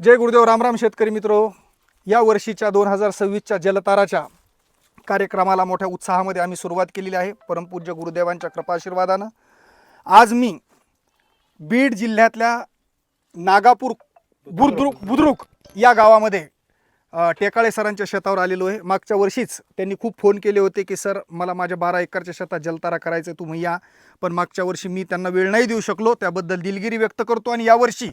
जय गुरुदेव रामराम शेतकरी मित्र. या वर्षीच्या दोन हजार सव्वीसच्या जलताराच्या कार्यक्रमाला मोठ्या उत्साहामध्ये आम्ही सुरुवात केलेली आहे. परमपूज्य गुरुदेवांच्या कृपाशीर्वादानं. आज मी बीड जिल्ह्यातल्या नागापूर बुद्रुक बुद्रुक या गावामध्ये टेकाळे सरांच्या शेतावर आलेलो आहे. मागच्या वर्षीच त्यांनी खूप फोन केले होते की सर मला माझ्या बारा एकरच्या शेतात जलतारा करायचं आहे तुम्ही या. पण मागच्या वर्षी मी त्यांना वेळ नाही देऊ शकलो. त्याबद्दल दिलगिरी व्यक्त करतो आणि यावर्षी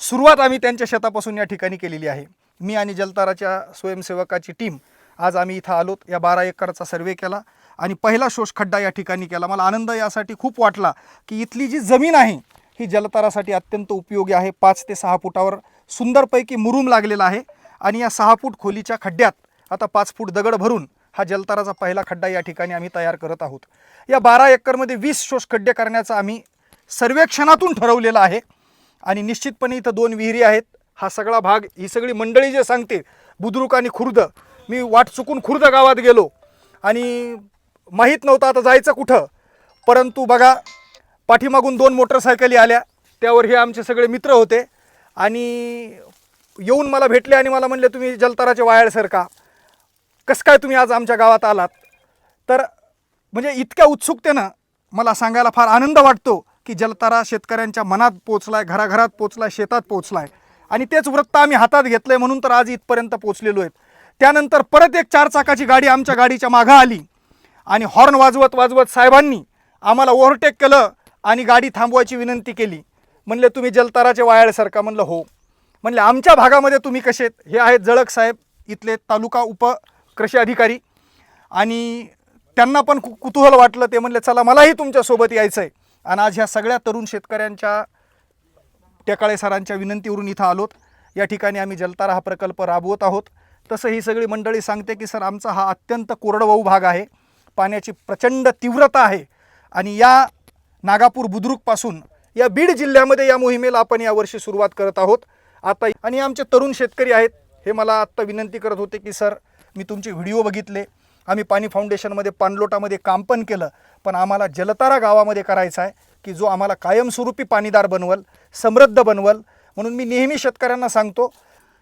सुरुवात आम्ही त्यांच्या शेतापासून या ठिकाणी केलेली आहे. मी आणि जलताराच्या स्वयंसेवकाची टीम आज आम्ही इथं आलोत. या बारा एकरचा सर्वे केला आणि पहिला शोष खड्डा या ठिकाणी केला. मला आनंद यासाठी खूप वाटला की इथली जी जमीन आहे ही जलतारासाठी अत्यंत उपयोगी आहे. पाच ते सहा फुटावर सुंदरपैकी मुरुम लागलेला आहे आणि या सहा फूट खोलीच्या खड्ड्यात आता पाच फूट दगड भरून हा जलताराचा पहिला खड्डा या ठिकाणी आम्ही तयार करत आहोत. या बारा एकरमध्ये वीस शोष खड्डे करण्याचा आम्ही सर्वेक्षणातून ठरवलेलं आहे. आणि निश्चितपणे इथं दोन विहिरी आहेत. हा सगळा भाग ही सगळी मंडळी जे सांगते बुद्रुक आणि खुर्द मी वाट चुकून खुर्द गावात गेलो. आणि माहीत नव्हतं आता जायचं कुठं. परंतु बघा पाठीमागून दोन मोटरसायकली आल्या. त्यावर हे आमचे सगळे मित्र होते. आणि येऊन मला भेटले आणि मला म्हणले तुम्ही जलताराचे वायाळ सर का? कसं काय तुम्ही आज आमच्या गावात आलात? तर म्हणजे इतक्या उत्सुकतेनं मला सांगायला फार आनंद वाटतो. की जलतारा शेतकऱ्यांच्या मनात पोचलाय घराघरात पोचलाय शेतात पोचलाय. आणि तेच वृत्त आम्ही हातात घेतलंय म्हणून तर आज इथपर्यंत पोचलेलो आहेत. त्यानंतर परत एक चार चाकाची गाडी आमच्या गाडीच्या मागं आली. आणि हॉर्न वाजवत वाजवत साहेबांनी आम्हाला ओव्हरटेक केलं आणि गाडी थांबवायची विनंती केली. म्हणले तुम्ही जलताराचे वायर म्हणलं हो. म्हणले आमच्या भागामध्ये तुम्ही कसे आहेत? हे आहेत जळक साहेब इथले तालुका उप कृषी अधिकारी. आणि त्यांना पण कु कुतूहल वाटलं ते. म्हणले चला मलाही तुमच्यासोबत यायचं आहे आणि आज ह्या सगळ्या तरुण शेतकऱ्यांच्या टेकाळे सरांच्या विनंतीवरून इथं आलोत. या ठिकाणी आम्ही जलतारा हा प्रकल्प राबवत आहोत. तसं ही सगळी मंडळी सांगते की सर आमचा हा अत्यंत कोरडवाहू भाग आहे. पाण्याची प्रचंड तीव्रता आहे. आणि या नागापूर बुद्रुकपासून या बीड जिल्ह्यामध्ये या मोहिमेला आपण यावर्षी सुरुवात करत आहोत. आता आणि आमचे तरुण शेतकरी आहेत. हे मला आत्ता विनंती करत होते की सर मी तुमचे व्हिडिओ बघितले. आम्ही पाणी फाउंडेशनमध्ये पाणलोटामध्ये काम पण केलं पण आम्हाला जलतारा गावामध्ये करायचा आहे की जो आम्हाला कायमस्वरूपी पाणीदार बनवल समृद्ध बनवल. म्हणून मी नेहमी शेतकऱ्यांना सांगतो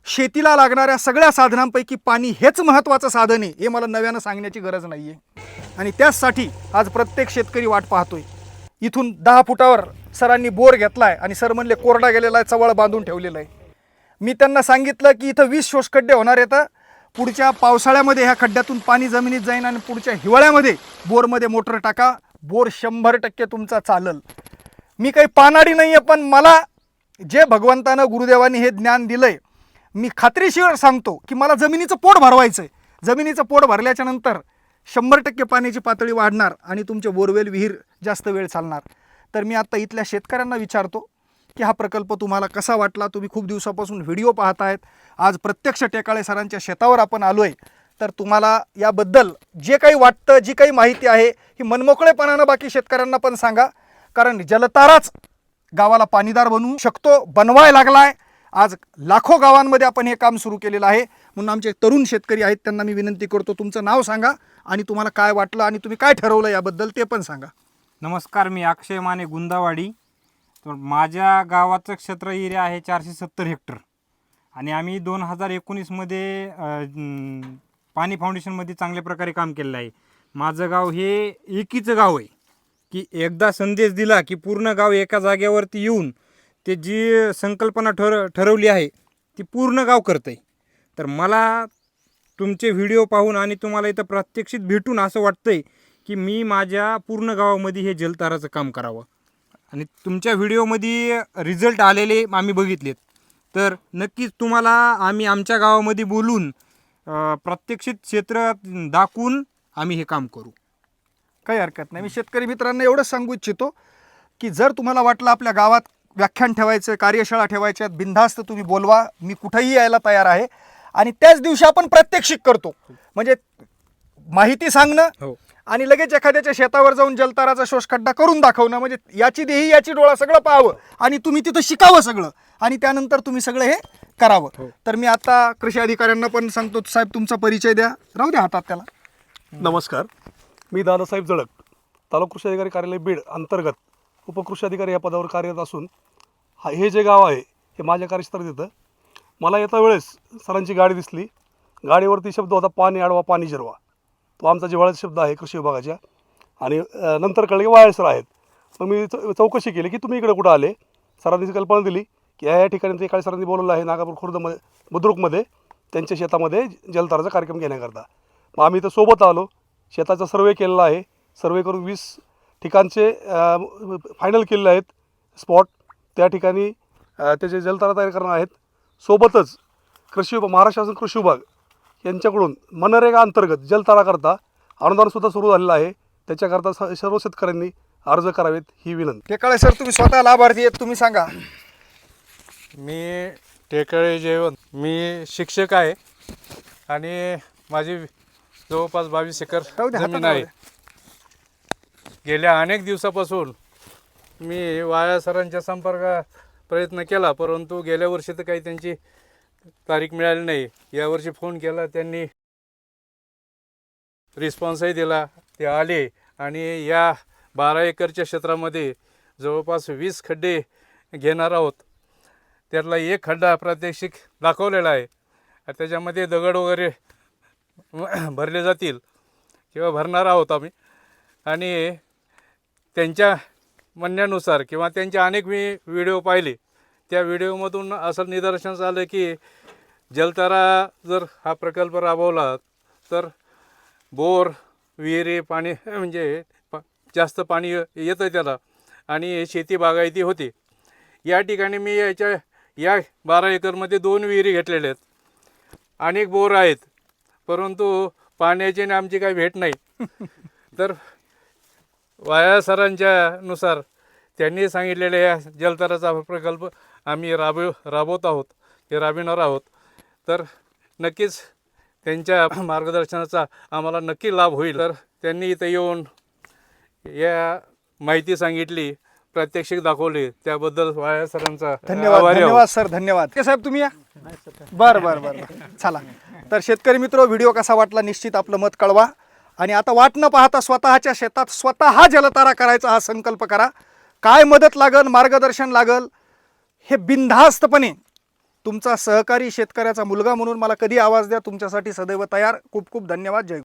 शेतीला लागणाऱ्या सगळ्या साधनांपैकी पाणी हेच महत्त्वाचं साधन आहे हे मला नव्यानं सांगण्याची गरज नाही आहे आणि त्याचसाठी आज प्रत्येक शेतकरी वाट पाहतोय. इथून दहा फुटावर सरांनी बोर घेतला आहे आणि सर म्हणले कोरडा गेलेला आहे चवळ बांधून ठेवलेला आहे. मी त्यांना सांगितलं की इथं वीस शोषखड्डे होणार येतं पुढच्या पावसाळ्यामध्ये ह्या खड्ड्यातून पाणी जमिनीत जाईन आणि पुढच्या हिवाळ्यामध्ये बोरमध्ये मोटर टाका. बोर शंभर टक्के तुमचा चालल. मी काही पानाडी नाही आहे पण मला जे भगवंतानं गुरुदेवांनी हे ज्ञान दिलंय मी खात्रीशीर सांगतो की मला जमिनीचं पोट भरवायचं आहे जमिनीचं पोट भरल्याच्या नंतर शंभर टक्के पाण्याची पातळी वाढणार आणि तुमचे बोरवेल विहीर जास्त वेळ चालणार. तर मी आत्ता इथल्या शेतकऱ्यांना विचारतो की हा प्रकल्प तुम्हाला कसा वाटला? तुम्ही खूप दिवसापासून व्हिडिओ पाहत आहेत आज प्रत्यक्ष टेकाळे सरांच्या शेतावर आपण आलो आहे तर तुम्हाला याबद्दल जे काही वाटतं जी काही माहिती आहे ही मनमोकळेपणानं बाकी शेतकऱ्यांना पण सांगा. कारण जलताराच गावाला पाणीदार बनवू शकतो बनवाय लागलाय. आज लाखो गावांमध्ये आपण हे काम सुरू केलेलं आहे. म्हणून आमचे तरुण शेतकरी आहेत त्यांना मी विनंती करतो तुमचं नाव सांगा आणि तुम्हाला काय वाटलं आणि तुम्ही काय ठरवलं याबद्दल ते पण सांगा. नमस्कार मी अक्षय माने गुंदावाडी. तर माझ्या गावाचं क्षेत्र एरिया आहे चारशे सत्तर हेक्टर. आणि आम्ही दोन हजार एकोणीसमध्ये पाणी फाउंडेशनमध्ये चांगल्या प्रकारे काम केलेलं आहे. माझं गाव हे एकीचं गाव आहे. की एकदा संदेश दिला की पूर्ण गाव एका जागेवरती येऊन ते जी संकल्पना ठर ठरवली आहे ती पूर्ण गाव करतं आहे तर मला तुमचे व्हिडिओ पाहून आणि तुम्हाला इथं प्रात्यक्षित भेटून असं वाटतं आहे की मी माझ्या पूर्ण गावामध्ये हे जलताराचं काम करावं. आणि तुमच्या व्हिडिओमध्ये रिझल्ट आलेले आम्ही बघितलेत. तर नक्कीच तुम्हाला आम्ही आमच्या गावामध्ये बोलून अं, प्रात्यक्षिक क्षेत्र दाखवून आम्ही हे काम करू. काही हरकत नाही. मी शेतकरी मित्रांना एवढंच सांगू इच्छितो की जर तुम्हाला वाटलं आपल्या गावात व्याख्यान ठेवायचं कार्यशाळा ठेवायच्या आहेत, बिनधास्त तुम्ही बोलवा. मी कुठेही यायला तयार आहे. आणि त्याच दिवशी आपण प्रात्यक्षिक करतो. म्हणजे माहिती सांगणं हो. आणि लगेच एखाद्याच्या शेतावर जाऊन जलताराचा शोषखड्डा करून दाखवणं म्हणजे याची देही याची डोळा सगळं पाहावं आणि तुम्ही तिथं शिकावं सगळं. आणि त्यानंतर तुम्ही सगळं हे करावं. हो. तर मी आता कृषी अधिकाऱ्यांना पण सांगतो साहेब तुमचा परिचय द्या. राहू द्या हातात त्याला. नमस्कार. मी दादासाहेब जळक तालुका कृषी अधिकारी कार्यालय बीड अंतर्गत उपकृषी अधिकारी या पदावर कार्यरत असून हा हे जे गाव आहे हे माझ्या कार्यक्षेत्रात येतं. मला येता वेळेस सरांची गाडी दिसली. गाडीवरती शब्द होता पाणी अडवा पाणी जिरवा. तो आमचा जिव्हाळ्याचा शब्द आहे कृषी विभागाच्या. आणि नंतर कळलं की वाळे सर आहेत. मग मी चौकशी केली की तुम्ही इकडे कुठं आले? सरांनी कल्पना दिली की या या ठिकाणी ते काळे सरांनी बोलवलं आहे नागापूर खुर्दमध्ये बुद्रुकमध्ये त्यांच्या शेतामध्ये जलताराचा कार्यक्रम घेण्याकरता. मग आम्ही इथं सोबत आलो. शेताचा सर्वे केलेला आहे. सर्वे करून वीस ठिकाणचे फायनल केलेले आहेत स्पॉट. त्या ठिकाणी त्याचे जलतारा तयार करणार आहेत. सोबतच कृषी विभाग महाराष्ट्र शासन कृषी विभाग यांच्याकडून मनरेगा अंतर्गत जलताराकरता अनुदानसुद्धा सुरू झालेलं आहे. त्याच्याकरता स- सर्व शेतकऱ्यांनी अर्ज करावेत ही विनंती. टेकाळे सर तुम्ही स्वतः लाभार्थी आहेत तुम्ही सांगा. मी टेकळे जेवण मी शिक्षक आहे आणि माझी जवळपास बावीस एकर राहू दे, हातात जमीन राहू आहे. गेल्या अनेक दिवसापासून मी वाया सरांच्या संपर्कात प्रयत्न केला परंतु गेल्या वर्षी तर काही त्यांची तारीख मिळाली नाही. यावर्षी फोन केला त्यांनी रिस्पॉन्सही दिला ते आले. आणि या बारा एकरच्या क्षेत्रामध्ये जवळपास वीस खड्डे घेणार आहोत. त्यातला एक खड्डा प्रात्यक्षिक दाखवलेला आहे. त्याच्यामध्ये दगड वगैरे भरले जातील किंवा भरणार आहोत आम्ही. आणि त्यांच्या म्हणण्यानुसार किंवा त्यांचे अनेक मी व्हिडिओ पाहिले. त्या व्हिडिओमधून असं निदर्शनास आलं की जलतारा जर हा प्रकल्प राबवला तर बोर विहिरी पाणी म्हणजे प- जास्त पाणी येतं त्याला आणि शेती बागायती होते. या ठिकाणी मी याच्या या बारा एकरमध्ये दोन विहिरी घेतलेल्या आहेत. अनेक बोर आहेत परंतु पाण्याची आणि आमची काही भेट नाही. तर वाया सरांच्या नुसार त्यांनी सांगितलेल्या या जलतराचा प्रकल्प आम्ही राबव राबवत आहोत हे राबविणार आहोत. तर नक्कीच त्यांच्या मार्गदर्शनाचा आम्हाला नक्की लाभ होईल. तर त्यांनी इथं येऊन या माहिती सांगितली प्रात्यक्षिक दाखवले त्याबद्दल वाया सरांचा धन्यवाद. धन्यवाद सर धन्यवाद. के साहेब तुम्ही या? बरं बरं बरं बरं. चला. तर शेतकरी मित्र व्हिडिओ कसा वाटला निश्चित आपलं मत कळवा. आणि आता वाट न पाहता स्वतःच्या शेतात स्वतः जलतारा करायचा हा संकल्प करा. काय मदत लागल मार्गदर्शन लागल हे बिनधास्तपणे तुमचा सहकारी शेतकऱ्याचा मुलगा म्हणून मला कधी आवाज द्या. तुमच्यासाठी सदैव तयार. खूप खूप धन्यवाद. जय